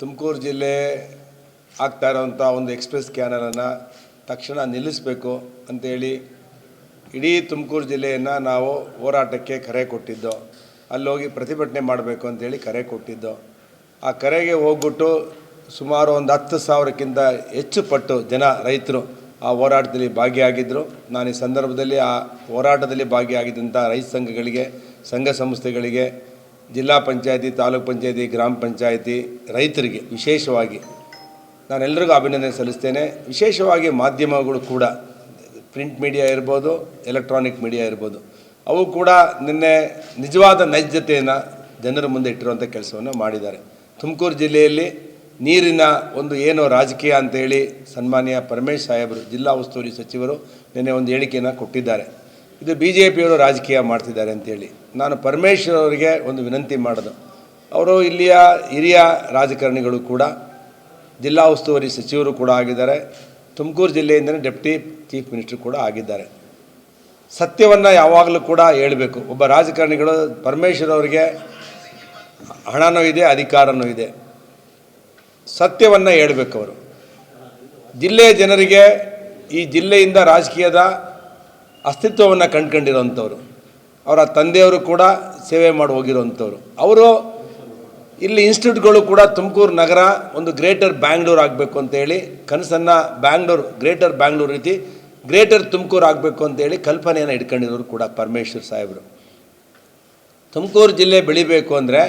ತುಮಕೂರು ಜಿಲ್ಲೆ ಆಗ್ತಾ ಇರೋವಂಥ ಒಂದು ಎಕ್ಸ್ಪ್ರೆಸ್ ಸ್ಕ್ಯಾನರನ್ನು ತಕ್ಷಣ ನಿಲ್ಲಿಸಬೇಕು ಅಂತೇಳಿ ಇಡೀ ತುಮಕೂರು ಜಿಲ್ಲೆಯನ್ನು ನಾವು ಹೋರಾಟಕ್ಕೆ ಕರೆ ಕೊಟ್ಟಿದ್ದು, ಅಲ್ಲೋಗಿ ಪ್ರತಿಭಟನೆ ಮಾಡಬೇಕು ಅಂತೇಳಿ ಕರೆ ಕೊಟ್ಟಿದ್ದು. ಆ ಕರೆಗೆ ಹೋಗ್ಬಿಟ್ಟು ಸುಮಾರು ಒಂದು ಹತ್ತು ಸಾವಿರಕ್ಕಿಂತ ಹೆಚ್ಚು ಪಟ್ಟು ಜನ ರೈತರು ಆ ಹೋರಾಟದಲ್ಲಿ ಭಾಗಿಯಾಗಿದ್ದರು ನಾನು ಈ ಸಂದರ್ಭದಲ್ಲಿ ಆ ಹೋರಾಟದಲ್ಲಿ ಭಾಗಿಯಾಗಿದ್ದಂಥ ರೈತ ಸಂಘಗಳಿಗೆ, ಸಂಘ ಸಂಸ್ಥೆಗಳಿಗೆ ಜಿಲ್ಲಾ ಪಂಚಾಯತಿ, ತಾಲೂಕು ಪಂಚಾಯತಿ, ಗ್ರಾಮ ಪಂಚಾಯತಿ ರೈತರಿಗೆ ವಿಶೇಷವಾಗಿ ನಾನೆಲ್ಲರಿಗೂ ಅಭಿನಂದನೆ ಸಲ್ಲಿಸ್ತೇನೆ. ವಿಶೇಷವಾಗಿ ಮಾಧ್ಯಮಗಳು ಕೂಡ, ಪ್ರಿಂಟ್ ಮೀಡಿಯಾ ಇರ್ಬೋದು, ಎಲೆಕ್ಟ್ರಾನಿಕ್ ಮೀಡಿಯಾ ಇರ್ಬೋದು, ಅವು ಕೂಡ ನಿನ್ನೆ ನಿಜವಾದ ನೈಜತೆಯನ್ನು ಜನರ ಮುಂದೆ ಇಟ್ಟಿರುವಂಥ ಕೆಲಸವನ್ನು ಮಾಡಿದ್ದಾರೆ. ತುಮಕೂರು ಜಿಲ್ಲೆಯಲ್ಲಿ ನೀರಿನ ಒಂದು ಏನು ರಾಜಕೀಯ ಅಂತೇಳಿ ಸನ್ಮಾನ್ಯ ಪರಮೇಶ್ ಸಾಹೇಬರು, ಜಿಲ್ಲಾ ಉಸ್ತುವಾರಿ ಸಚಿವರು ನಿನ್ನೆ ಒಂದು ಹೇಳಿಕೆಯನ್ನು ಕೊಟ್ಟಿದ್ದಾರೆ. ಇದು ಬಿ ಜೆ ಪಿಯವರು ರಾಜಕೀಯ ಮಾಡ್ತಿದ್ದಾರೆ ಅಂತೇಳಿ. ನಾನು ಪರಮೇಶ್ವರ್ ಅವರಿಗೆ ಒಂದು ವಿನಂತಿ ಮಾಡೋದು. ಅವರು ಇಲ್ಲಿಯ ಹಿರಿಯ ರಾಜಕಾರಣಿಗಳು ಕೂಡ, ಜಿಲ್ಲಾ ಉಸ್ತುವಾರಿ ಸಚಿವರು ಕೂಡ ಆಗಿದ್ದಾರೆ. ತುಮಕೂರು ಜಿಲ್ಲೆಯಿಂದಲೇ ಡೆಪ್ಟಿ ಚೀಫ್ ಮಿನಿಸ್ಟರ್ ಕೂಡ ಆಗಿದ್ದಾರೆ. ಸತ್ಯವನ್ನು ಯಾವಾಗಲೂ ಕೂಡ ಹೇಳಬೇಕು. ಒಬ್ಬ ರಾಜಕಾರಣಿಗಳು ಪರಮೇಶ್ವರ್ ಅವರಿಗೆ ಹಣನೂ ಇದೆ, ಅಧಿಕಾರನೂ ಇದೆ. ಸತ್ಯವನ್ನು ಹೇಳಬೇಕು ಅವರು. ಜಿಲ್ಲೆಯ ಜನರಿಗೆ ಈ ಜಿಲ್ಲೆಯಿಂದ ರಾಜಕೀಯದ ಅಸ್ತಿತ್ವವನ್ನು ಕಂಡ್ಕೊಂಡಿರೋವಂಥವ್ರು. ಅವರ ತಂದೆಯವರು ಕೂಡ ಸೇವೆ ಮಾಡಿ ಹೋಗಿರೋಂಥವ್ರು ಅವರು ಇಲ್ಲಿ ಇನ್ಸ್ಟಿಟ್ಯೂಟ್ಗಳು ಕೂಡ ತುಮಕೂರು ನಗರ ಒಂದು ಗ್ರೇಟರ್ ಬ್ಯಾಂಗ್ಳೂರು ಆಗಬೇಕು ಅಂತೇಳಿ ಕನಸನ್ನು ಬ್ಯಾಂಗ್ಳೂರು, ಗ್ರೇಟರ್ ಬ್ಯಾಂಗ್ಳೂರು ರೀತಿ ಗ್ರೇಟರ್ ತುಮಕೂರು ಆಗಬೇಕು ಅಂತೇಳಿ ಕಲ್ಪನೆಯನ್ನು ಇಟ್ಕೊಂಡಿರೋರು ಕೂಡ ಪರಮೇಶ್ವರ್ ಸಾಹೇಬರು. ತುಮಕೂರು ಜಿಲ್ಲೆ ಬೆಳಿಬೇಕು ಅಂದರೆ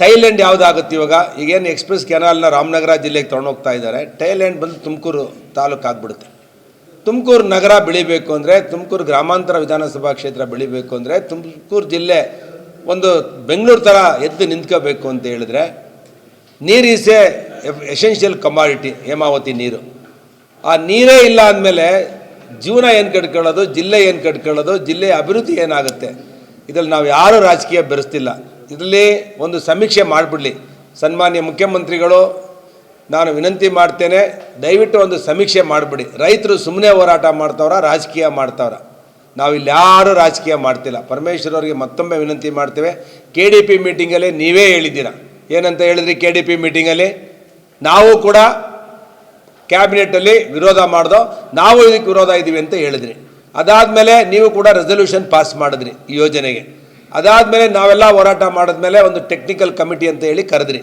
ಟೈಲ್ಯಾಂಡ್ ಯಾವುದಾಗುತ್ತೆ ಇವಾಗ? ಈಗೇನು ಎಕ್ಸ್ಪ್ರೆಸ್ ಕೆನಾಲ್ನ ರಾಮನಗರ ಜಿಲ್ಲೆಗೆ ತೊಗೊಂಡೋಗ್ತಾ ಇದ್ದಾರೆ. ಟೈಲ್ಯಾಂಡ್ ಬಂದು ತುಮಕೂರು ತಾಲೂಕು ಆಗ್ಬಿಡುತ್ತೆ ತುಮಕೂರು ನಗರ ಬೆಳಿಬೇಕು ಅಂದರೆ, ತುಮಕೂರು ಗ್ರಾಮಾಂತರ ವಿಧಾನಸಭಾ ಕ್ಷೇತ್ರ ಬೆಳಿಬೇಕು ಅಂದರೆ, ತುಮಕೂರು ಜಿಲ್ಲೆ ಒಂದು ಬೆಂಗಳೂರು ಥರ ಎದ್ದು ನಿಂತ್ಕೋಬೇಕು ಅಂತ ಹೇಳಿದ್ರೆ, ನೀರು ಈಸ್ ಎಸೆನ್ಷಿಯಲ್ ಕಮಾಡಿಟಿ ಹೇಮಾವತಿ ನೀರು. ಆ ನೀರೇ ಇಲ್ಲ ಅಂದಮೇಲೆ ಜೀವನ ಏನು ಕಟ್ಕೊಳ್ಳೋದು ಜಿಲ್ಲೆ ಏನು ಕಟ್ಕೊಳ್ಳೋದು ಜಿಲ್ಲೆಯ ಅಭಿವೃದ್ಧಿ ಏನಾಗುತ್ತೆ? ಇದರಲ್ಲಿ ನಾವು ಯಾರೂ ರಾಜಕೀಯ ಬೆರೆಸ್ತಿಲ್ಲ. ಇದರಲ್ಲಿ ಒಂದು ಸಮೀಕ್ಷೆ ಮಾಡಿಬಿಡಲಿ. ಸನ್ಮಾನ್ಯ ಮುಖ್ಯಮಂತ್ರಿಗಳು ನಾನು ವಿನಂತಿ ಮಾಡ್ತೇನೆ, ದಯವಿಟ್ಟು ಒಂದು ಸಮೀಕ್ಷೆ ಮಾಡಿಬಿಡಿ. ರೈತರು ಸುಮ್ಮನೆ ಹೋರಾಟ ಮಾಡ್ತಾವ್ರ, ರಾಜಕೀಯ ಮಾಡ್ತಾವ್ರ. ನಾವಿಲ್ಲಿ ಯಾರೂ ರಾಜಕೀಯ ಮಾಡ್ತಿಲ್ಲ. ಪರಮೇಶ್ವರ್ ಅವರಿಗೆ ಮತ್ತೊಮ್ಮೆ ವಿನಂತಿ ಮಾಡ್ತೇವೆ ಕೆ ಡಿ ಪಿ ಮೀಟಿಂಗಲ್ಲಿ ನೀವೇ ಹೇಳಿದ್ದೀರ? ಏನಂತ ಹೇಳಿದ್ರಿ ಕೆ ಡಿ ಪಿ ಮೀಟಿಂಗಲ್ಲಿ ನಾವು ಕೂಡ ಕ್ಯಾಬಿನೆಟಲ್ಲಿ ವಿರೋಧ ಮಾಡ್ದೋ, ನಾವು ಇದಕ್ಕೆ ವಿರೋಧ ಇದ್ದೀವಿ ಅಂತ ಹೇಳಿದ್ರಿ. ಅದಾದಮೇಲೆ ನೀವು ಕೂಡ ರೆಸಲ್ಯೂಷನ್ ಪಾಸ್ ಮಾಡಿದ್ರಿ ಈ ಯೋಜನೆಗೆ. ಅದಾದಮೇಲೆ ನಾವೆಲ್ಲ ಹೋರಾಟ ಮಾಡಿದ್ಮೇಲೆ ಒಂದು ಟೆಕ್ನಿಕಲ್ ಕಮಿಟಿ ಅಂತ ಹೇಳಿ ಕರೆದ್ರಿ.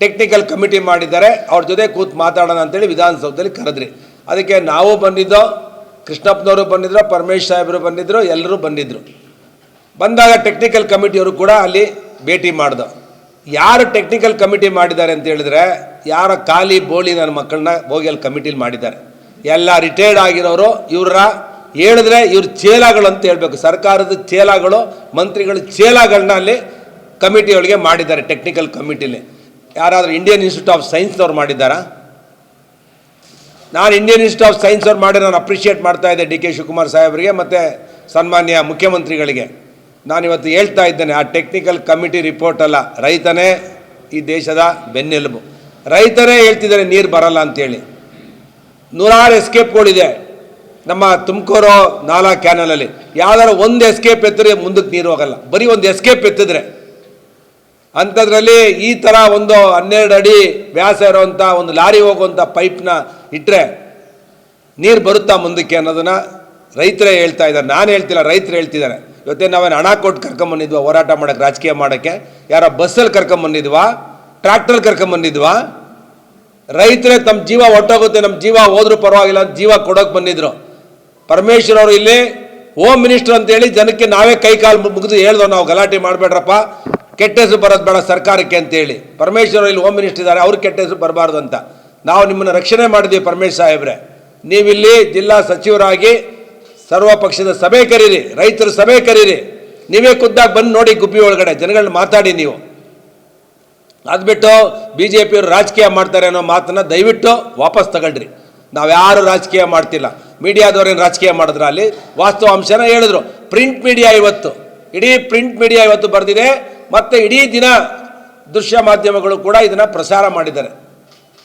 ಟೆಕ್ನಿಕಲ್ ಕಮಿಟಿ ಮಾಡಿದ್ದಾರೆ. ಅವ್ರ ಜೊತೆ ಕೂತು ಮಾತಾಡೋಣ ಅಂತೇಳಿ ವಿಧಾನಸೌಧದಲ್ಲಿ ಕರೆದ್ರಿ. ಅದಕ್ಕೆ ನಾವು ಬಂದಿದ್ದೋ, ಕೃಷ್ಣಪ್ಪನವರು ಬಂದಿದ್ರು, ಪರಮೇಶ್ ಸಾಹೇಬರು ಬಂದಿದ್ದರು ಎಲ್ಲರೂ ಬಂದಿದ್ದರು ಬಂದಾಗ ಟೆಕ್ನಿಕಲ್ ಕಮಿಟಿಯವರು ಕೂಡ ಅಲ್ಲಿ ಭೇಟಿ ಮಾಡ್ದು. ಯಾರು ಟೆಕ್ನಿಕಲ್ ಕಮಿಟಿ ಮಾಡಿದ್ದಾರೆ ಅಂತ ಹೇಳಿದ್ರೆ, ಯಾರ ಖಾಲಿ ಬೋಳಿ ನನ್ನ ಮಕ್ಕಳನ್ನ ಹೋಗಿ ಅಲ್ಲಿ ಕಮಿಟಿಲಿ ಮಾಡಿದ್ದಾರೆ. ಎಲ್ಲ ರಿಟೈರ್ಡ್ ಆಗಿರೋರು, ಇವ್ರ ಹೇಳಿದ್ರೆ ಇವ್ರ ಚೇಲಾಗಳು ಅಂತ ಹೇಳಬೇಕು. ಸರ್ಕಾರದ ಚೇಲಾಗಳು ಮಂತ್ರಿಗಳ ಚೇಲಾಗಳನ್ನ ಅಲ್ಲಿ ಕಮಿಟಿಯೊಳಗೆ ಮಾಡಿದ್ದಾರೆ ಟೆಕ್ನಿಕಲ್ ಕಮಿಟಿಲಿ ಯಾರಾದರೂ ಇಂಡಿಯನ್ ಇನ್ಸ್ಟಿಟ್ಯೂಟ್ ಆಫ್ ಸೈನ್ಸ್ನವ್ರು ಮಾಡಿದ್ದಾರಾ? ನಾನು ಇಂಡಿಯನ್ ಇನ್ಸ್ಟಿಟ್ಯೂಟ್ ಆಫ್ ಸೈನ್ಸ್ ಅವ್ರು ಮಾಡಿ ನಾನು ಅಪ್ರಿಷಿಯೇಟ್ ಮಾಡ್ತಾ ಇದ್ದೆ ಡಿ ಕೆ ಶಿವಕುಮಾರ್ ಸಾಹೇಬರಿಗೆ ಮತ್ತು ಸನ್ಮಾನ್ಯ ಮುಖ್ಯಮಂತ್ರಿಗಳಿಗೆ. ನಾನಿವತ್ತು ಹೇಳ್ತಾ ಇದ್ದೇನೆ, ಆ ಟೆಕ್ನಿಕಲ್ ಕಮಿಟಿ ರಿಪೋರ್ಟ್ ಅಲ್ಲ, ರೈತನೇ ಈ ದೇಶದ ಬೆನ್ನೆಲುಬು. ರೈತರೇ ಹೇಳ್ತಿದ್ದಾರೆ ನೀರು ಬರಲ್ಲ ಅಂತೇಳಿ. ನೂರಾರು ಎಸ್ಕೇಪ್ಗಳಿದೆ ನಮ್ಮ ತುಮಕೂರು ನಾಲಾ ಕ್ಯಾನಲಲ್ಲಿ ಯಾವ್ದಾರು ಒಂದು ಎಸ್ಕೇಪ್ ಎತ್ತಿದ್ರೆ ಮುಂದಕ್ಕೆ ನೀರು ಹೋಗಲ್ಲ. ಬರೀ ಒಂದು ಎಸ್ಕೇಪ್ ಎತ್ತಿದ್ರೆ ಅಂಥದ್ರಲ್ಲಿ ಈ ಥರ ಒಂದು ಹನ್ನೆರಡು ಅಡಿ ವ್ಯಾಸ ಇರೋವಂಥ ಒಂದು ಲಾರಿ ಹೋಗುವಂಥ ಪೈಪ್ನ ಇಟ್ಟರೆ ನೀರು ಬರುತ್ತಾ ಮುಂದಕ್ಕೆ ಅನ್ನೋದನ್ನು ರೈತರೇ ಹೇಳ್ತಾ ಇದ್ದಾರೆ. ನಾನು ಹೇಳ್ತಿಲ್ಲ, ರೈತರು ಹೇಳ್ತಿದ್ದಾರೆ. ಇವತ್ತೇ ನಾವೇನು ಹಣ ಕೊಟ್ಟು ಕರ್ಕೊಂಬಂದಿದ್ವಾ ಹೋರಾಟ ಮಾಡೋಕ್ಕೆ ರಾಜಕೀಯ ಮಾಡೋಕ್ಕೆ? ಯಾರೋ ಬಸ್ಸಲ್ಲಿ ಕರ್ಕೊಂಬಂದಿದ್ವಾ ಟ್ರ್ಯಾಕ್ಟ್ರಲ್ಲಿ ಕರ್ಕೊಂಬಂದಿದ್ವಾ ರೈತರೇ ತಮ್ಮ ಜೀವ ಹೊಟ್ಟೋಗುತ್ತೆ ನಮ್ಮ ಜೀವ ಹೋದ್ರೂ ಪರವಾಗಿಲ್ಲ ಅಂತ ಜೀವ ಕೊಡೋಕೆ ಬಂದಿದ್ರು. ಪರಮೇಶ್ವರ್ ಅವರು ಇಲ್ಲಿ ಹೋಮ್ ಮಿನಿಸ್ಟರ್ ಅಂತೇಳಿ ಜನಕ್ಕೆ ನಾವೇ ಕೈ ಕಾಲು ಮುಗಿದು ಹೇಳ್ದೋ ನಾವು ಗಲಾಟೆ ಮಾಡಬೇಡ್ರಪ್ಪ. ಕೆಟ್ಟ ಹೆಸರು ಬರೋದು ಬೇಡ ಸರ್ಕಾರಕ್ಕೆ ಅಂತೇಳಿ. ಪರಮೇಶ್ವರ ಇಲ್ಲಿ ಹೋಮ್ ಮಿನಿಸ್ಟರ್ ಇದ್ದಾರೆ ಅವ್ರಿಗೆ ಕೆಟ್ಟ ಹೆಸರು ಬರಬಾರ್ದು ಅಂತ. ನಾವು ನಿಮ್ಮನ್ನು ರಕ್ಷಣೆ ಮಾಡಿದ್ವಿ ಪರಮೇಶ್ ಸಾಹೇಬ್ರೆ. ನೀವಿಲ್ಲಿ ಜಿಲ್ಲಾ ಸಚಿವರಾಗಿ ಸರ್ವ ಪಕ್ಷದ ಸಭೆ ಕರೀರಿ, ರೈತರ ಸಭೆ ಕರೀರಿ. ನೀವೇ ಖುದ್ದಾಗಿ ಬಂದು ನೋಡಿ ಗುಬ್ಬಿ ಒಳಗಡೆ, ಜನಗಳನ್ನ ಮಾತಾಡಿ ನೀವು. ಅದು ಬಿಟ್ಟು ಬಿ ಜೆ ಪಿಯವರು ರಾಜಕೀಯ ಮಾಡ್ತಾರೆ ಅನ್ನೋ ಮಾತನ್ನು ದಯವಿಟ್ಟು ವಾಪಸ್ ತಗೊಳ್ರಿ. ನಾವು ಯಾರು ರಾಜಕೀಯ ಮಾಡ್ತಿಲ್ಲ. ಮೀಡಿಯಾದವ್ರೇನು ರಾಜಕೀಯ ಮಾಡಿದ್ರ ಅಲ್ಲಿ? ವಾಸ್ತವ ಅಂಶನ ಹೇಳಿದ್ರು. ಪ್ರಿಂಟ್ ಮೀಡಿಯಾ ಇವತ್ತು. ಇಡೀ ಪ್ರಿಂಟ್ ಮೀಡಿಯಾ ಇವತ್ತು ಬರೆದಿದೆ. ಮತ್ತು ಇಡೀ ದಿನ ದೃಶ್ಯ ಮಾಧ್ಯಮಗಳು ಕೂಡ ಇದನ್ನು ಪ್ರಸಾರ ಮಾಡಿದ್ದಾರೆ.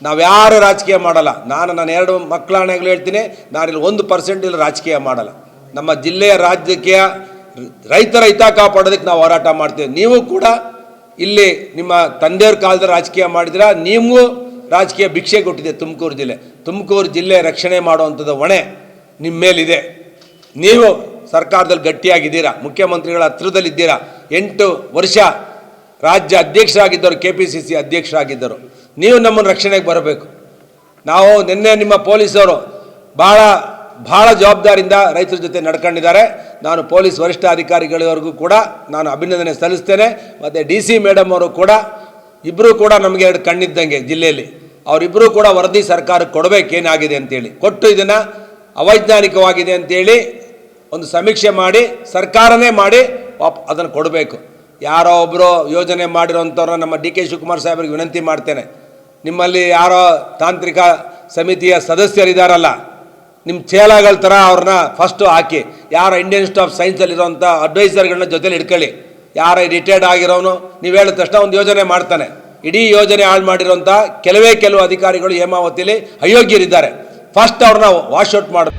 ನಾವು ಯಾರು ರಾಜಕೀಯ ಮಾಡಲ್ಲ. ನಾನು ನನ್ನ ಎರಡು ಮಕ್ಕಳಾಣೆಗಳು ಹೇಳ್ತೀನಿ. ನಾನಿಲ್ಲಿ ಒಂದು ಪರ್ಸೆಂಟ್ ಇಲ್ಲಿ ರಾಜಕೀಯ ಮಾಡಲ್ಲ. ನಮ್ಮ ಜಿಲ್ಲೆಯ ರಾಜಕೀಯ ರೈತರ ಹಿತ ಕಾಪಾಡೋದಕ್ಕೆ ನಾವು ಹೋರಾಟ ಮಾಡ್ತೀವಿ. ನೀವು ಕೂಡ ಇಲ್ಲಿ ನಿಮ್ಮ ತಂದೆಯವ್ರ ಕಾಲದ ರಾಜಕೀಯ ಮಾಡಿದ್ರ ನೀವು ರಾಜಕೀಯ ಭಿಕ್ಷೆ ಕೊಟ್ಟಿದೆ ತುಮಕೂರು ಜಿಲ್ಲೆ. ತುಮಕೂರು ಜಿಲ್ಲೆ ರಕ್ಷಣೆ ಮಾಡುವಂಥದ್ದು ಹೊಣೆ ನಿಮ್ಮ ಮೇಲಿದೆ. ನೀವು ಸರ್ಕಾರದಲ್ಲಿ ಗಟ್ಟಿಯಾಗಿದ್ದೀರಾ? ಮುಖ್ಯಮಂತ್ರಿಗಳ ಹತ್ರದಲ್ಲಿದ್ದೀರಾ? ಎಂಟು ವರ್ಷ ರಾಜ್ಯ ಅಧ್ಯಕ್ಷರಾಗಿದ್ದರು ಕೆ ಪಿ ಸಿ ಸಿ ಅಧ್ಯಕ್ಷರಾಗಿದ್ದರು. ನೀವು ನಮ್ಮನ್ನು ರಕ್ಷಣೆಗೆ ಬರಬೇಕು. ನಾವು ನಿನ್ನೆ ನಿಮ್ಮ ಪೊಲೀಸರು ಭಾಳ ಭಾಳ ಜವಾಬ್ದಾರಿಯಿಂದ ರೈತರ ಜೊತೆ ನಡ್ಕೊಂಡಿದ್ದಾರೆ. ನಾನು ಪೊಲೀಸ್ ವರಿಷ್ಠ ಅಧಿಕಾರಿಗಳವರೆಗೂ ಕೂಡ ನಾನು ಅಭಿನಂದನೆ ಸಲ್ಲಿಸ್ತೇನೆ. ಮತ್ತು ಡಿ ಸಿ ಮೇಡಮ್ ಅವರು ಕೂಡ ಇಬ್ಬರೂ ಕೂಡ ನಮಗೆ ಎರಡು ಕಣ್ಣಿದ್ದಂಗೆ ಜಿಲ್ಲೆಯಲ್ಲಿ. ಅವರಿಬ್ಬರೂ ಕೂಡ ವರದಿ ಸರ್ಕಾರಕ್ಕೆ ಕೊಡಬೇಕೇನಾಗಿದೆ ಅಂತೇಳಿ. ಕೊಟ್ಟು ಇದನ್ನು ಅವೈಜ್ಞಾನಿಕವಾಗಿದೆ ಅಂತೇಳಿ ಒಂದು ಸಮೀಕ್ಷೆ ಮಾಡಿ, ಸರ್ಕಾರನೇ ಮಾಡಿ ವಾಪ್ ಅದನ್ನು ಕೊಡಬೇಕು. ಯಾರೋ ಒಬ್ಬರು ಯೋಜನೆ ಮಾಡಿರೋಂಥವ್ರನ್ನ ನಮ್ಮ ಡಿ ಕೆ ಶಿವಕುಮಾರ್ ಸಾಹೇಬ್ರಿಗೆ ವಿನಂತಿ ಮಾಡ್ತೇನೆ. ನಿಮ್ಮಲ್ಲಿ ಯಾರೋ ತಾಂತ್ರಿಕ ಸಮಿತಿಯ ಸದಸ್ಯರಿದ್ದಾರಲ್ಲ ನಿಮ್ಮ ಚೇಲಾಗಳ ಥರ ಅವ್ರನ್ನ ಫಸ್ಟು ಹಾಕಿ. ಯಾರೋ ಇಂಡಿಯನ್ ಆಫ್ ಸೈನ್ಸಲ್ಲಿರೋಂಥ ಅಡ್ವೈಸರ್ಗಳನ್ನ ಜೊತೆಲಿ ಇಟ್ಕೊಳ್ಳಿ ಯಾರ ರಿಟೈರ್ಡ್ ಆಗಿರೋನು, ನೀವು ಹೇಳಿದ ತಕ್ಷಣ ಒಂದು ಯೋಜನೆ ಮಾಡ್ತಾನೆ. ಇಡೀ ಯೋಜನೆ ಹಾಳು ಮಾಡಿರೋಂಥ ಕೆಲವೇ ಕೆಲವು ಅಧಿಕಾರಿಗಳು ಹೇಮಾವತಿಯಲ್ಲಿ ಅಯೋಗ್ಯರಿದ್ದಾರೆ. ಫಸ್ಟ್ ಅವ್ರನ್ನ ವಾಶ್ ಔಟ್ ಮಾಡಿ.